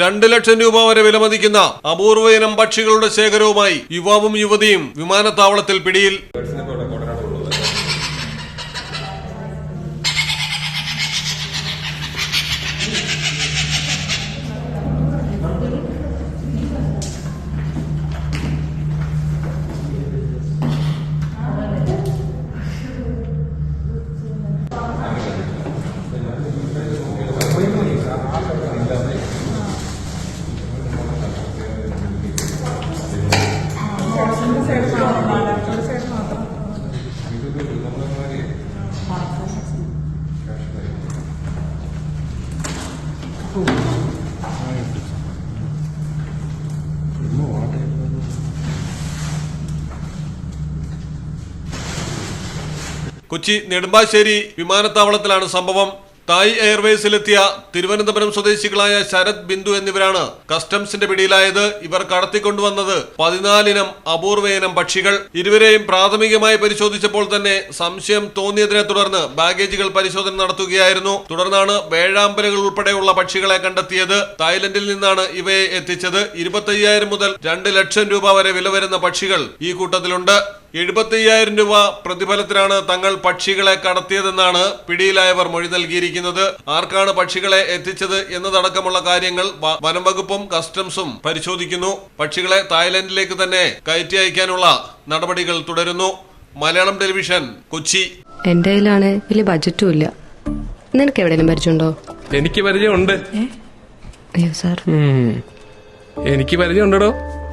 രണ്ട് ലക്ഷം രൂപ വരെ വിലമതിക്കുന്ന അപൂർവ ഇനം പക്ഷികളുടെ ശേഖരവുമായി യുവാവും യുവതിയും വിമാനത്താവളത്തിൽ പിടിയിൽ. കൊച്ചി നെടുമ്പാശ്ശേരി വിമാനത്താവളത്തിലാണ് സംഭവം. തായ് എയർവേസിലെത്തിയ തിരുവനന്തപുരം സ്വദേശികളായ ശരത് ബിന്ദു എന്നിവരാണ് കസ്റ്റംസിന്റെ പിടിയിലായത്. ഇവർ കടത്തിക്കൊണ്ടുവന്നത് പതിനാലിനം അപൂർവയിനം പക്ഷികൾ. ഇരുവരെയും പ്രാഥമികമായി പരിശോധിച്ചപ്പോൾ തന്നെ സംശയം തോന്നിയതിനെ തുടർന്ന് ബാഗേജുകൾ പരിശോധന നടത്തുകയായിരുന്നു. തുടർന്നാണ് വേഴാമ്പലുകൾ ഉൾപ്പെടെയുള്ള പക്ഷികളെ കണ്ടെത്തിയത്. തായ്ലൻഡിൽ നിന്നാണ് ഇവയെ എത്തിച്ചത്. ഇരുപത്തയ്യായിരം മുതൽ രണ്ട് ലക്ഷം രൂപ വരെ വില വരുന്ന പക്ഷികൾ ഈ കൂട്ടത്തിലുണ്ട്. എഴുപത്തയ്യായിരം രൂപ പ്രതിഫലത്തിലാണ് തങ്ങൾ പക്ഷികളെ കടത്തിയതെന്നാണ് പിടിയിലായവർ മൊഴി നൽകിയിരിക്കുന്നത്. ആർക്കാണ് പക്ഷികളെ എത്തിച്ചത് എന്നതടക്കമുള്ള കാര്യങ്ങൾ വനംവകുപ്പും വനം വകുപ്പും കസ്റ്റംസും പരിശോധിക്കുന്നു. പക്ഷികളെ തായ്ലൻഡിലേക്ക് തന്നെ കയറ്റി അയക്കാനുള്ള നടപടികൾ തുടരുന്നു. മലയാളം ടെലിവിഷൻ കൊച്ചി. എന്റെ കയ്യിലാണ് വലിയ ബജറ്റും ഇല്ല. നിനക്ക് എവിടെയെങ്കിലും പരിചയമുണ്ടോ? എനിക്ക് പരിചയമുണ്ട്. അയ്യോ സാർ. എനിക്ക് പരിചയമുണ്ടോ